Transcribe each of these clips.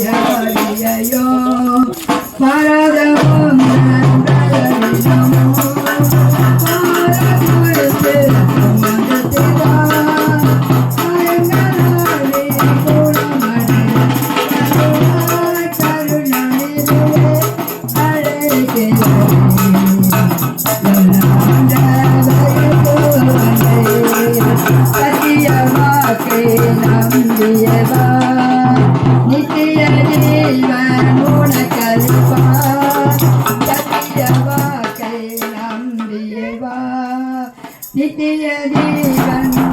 જય મારા ben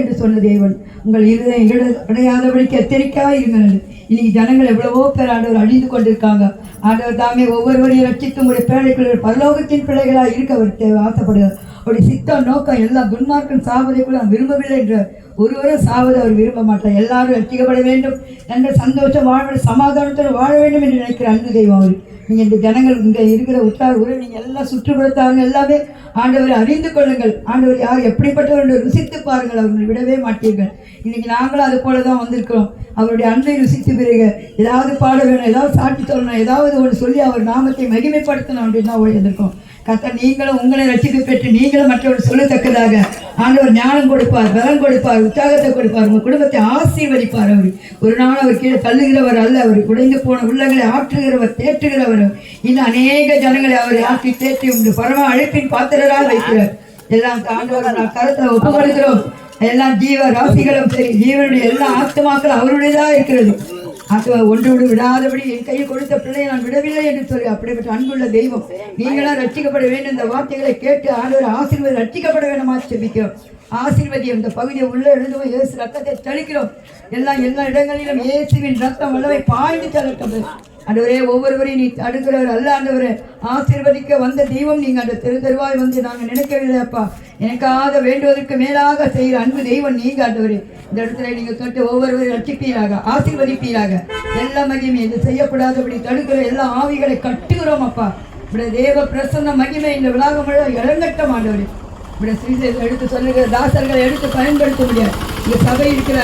என்று சொன்ன தேவன். உங்கள் இருதயம் இட- இடையாதபடிக்கு எச்சரிக்கையாக இருங்கள் இன்னைக்கு ஜனங்கள் எவ்வளவோ பேர் ஆண்டவர் அழிந்து கொண்டிருக்காங்க. ஆண்டவர் தாமே ஒவ்வொருவரையும் ரட்சித்து உங்களுடைய பிள்ளைகள் பரலோகத்தின் பிள்ளைகளாக இருக்க அவர் தேவை ஆசைப்படுகிறார். அப்படி சித்தம் நோக்கம் எல்லா துன்மார்க்கன் சாவதை கூட நான் விரும்பவில்லை என்ற ஒருவரும் சாவதை அவர் விரும்ப மாட்டார். எல்லாரும் ரட்சிக்கப்பட வேண்டும். என்ற சந்தோஷம் வாழ வேண்டும் சமாதானத்தோடு வாழ வேண்டும் என்று நினைக்கிற அன்பு தெய்வம் அவர். நீங்கள் இந்த ஜனங்கள் இங்கே இருக்கிற உற்றார் உறவு நீங்கள் எல்லாம் சுற்றுப்புறத்தார்கள் எல்லாமே ஆண்டவரை அறிந்து கொள்ளுங்கள். ஆண்டவர் யார் எப்படிப்பட்டவர் என்று ருசித்து பாருங்கள். அவர்கள் விடவே மாட்டீர்கள். இன்னைக்கு நாங்களும் அது போல தான் வந்திருக்கிறோம். அவருடைய அன்பை ருசித்து பிறகு ஏதாவது பாட வேணும் ஏதாவது சாட்சி சொல்லணும் ஏதாவது ஒன்று சொல்லி அவர் நாமத்தை மகிமைப்படுத்தணும் அப்படின்னு தான் ஓடி வந்திருக்கோம். கத்த நீங்களும் உங்களை ரசிப்பு பெற்று நீங்களும் மற்றவர்கள் சொல்லத்தக்கதாக. ஆண்டவர் ஞானம் கொடுப்பார் பலம் கொடுப்பார் உற்சாகத்தை கொடுப்பார் உங்கள் குடும்பத்தை ஆசீர்வதிப்பார் அவர். ஒரு நாள் அவர் கீழே தள்ளுகிறவர் அல்ல அவர் குறைந்து போன உள்ளங்களை ஆற்றுகிறவர் தேற்றுகிறவர். இன்னும் அநேக ஜனங்களை அவர் ஆற்றி தேற்றி உண்டு. பரம அழைப்பின் பாத்திரராக வைக்கிறார். எல்லாம் ஆண்டவர் நான் கருத்தை ஒப்புக்கொள்கிறோம். எல்லா எல்லாம் ஜீவ ராசிகளும் சரி ஜீவனுடைய எல்லா ஆத்மாக்களும் அவருடையதாக இருக்கிறது. ஆத்மா ஒன்று விடு விடாதபடி என் கையில் கொடுத்த பிள்ளையை நான் விடவில்லை என்று சொல்லி அப்படிப்பட்ட அன்புள்ள தெய்வம். நீங்களா ரட்சிக்கப்பட வேண்டும். இந்த வார்த்தைகளை கேட்டு ஆண்டவர் ஆசீர்வாதம் ரட்சிக்கப்பட வேண்டுமா செபிக்கிறோம். ஆசீர்வதி இந்த பகுதியை உள்ள எழுதுவோம். இயேசு ரத்தத்தை தெளிக்கிறோம். எல்லாம் எல்லா இடங்களிலும் இயேசுவின் ரத்தம் வல்லவை பாய்ந்து செல்லட்டும் ஆண்டவரே ஒவ்வொருவரையும் நீ தடுக்கிறவர் அல்ல ஆண்டவரே. ஆசீர்வதிக்க வந்த தெய்வம் நீங்கள். அந்த தெரு தெருவாய் வந்து நாங்கள் நினைக்கவில்லை அப்பா எனக்காக வேண்டுவதற்கு மேலாக செய்கிற அன்பு தெய்வம் நீங்கள் ஆண்டவரே. இந்த இடத்துல நீங்க தொட்டு ஒவ்வொருவரும் ரட்சிப்பீராக ஆசீர்வதிப்பீராக. எல்லா மகிமை இது செய்யக்கூடாதபடி தடுக்கிற எல்லா ஆவிகளை கட்டுகிறோம் அப்பா. இப்படி தேவ பிரசன்ன மகிமை இந்த விழாகம் முழுவதும் இழங்கட்ட ஆண்டவரே. இப்படி சுவிசேஷம் எடுத்து சொல்லுகிற தாசர்களை எடுத்து பயன்படுத்த முடியாது. இந்த சபை இருக்கிற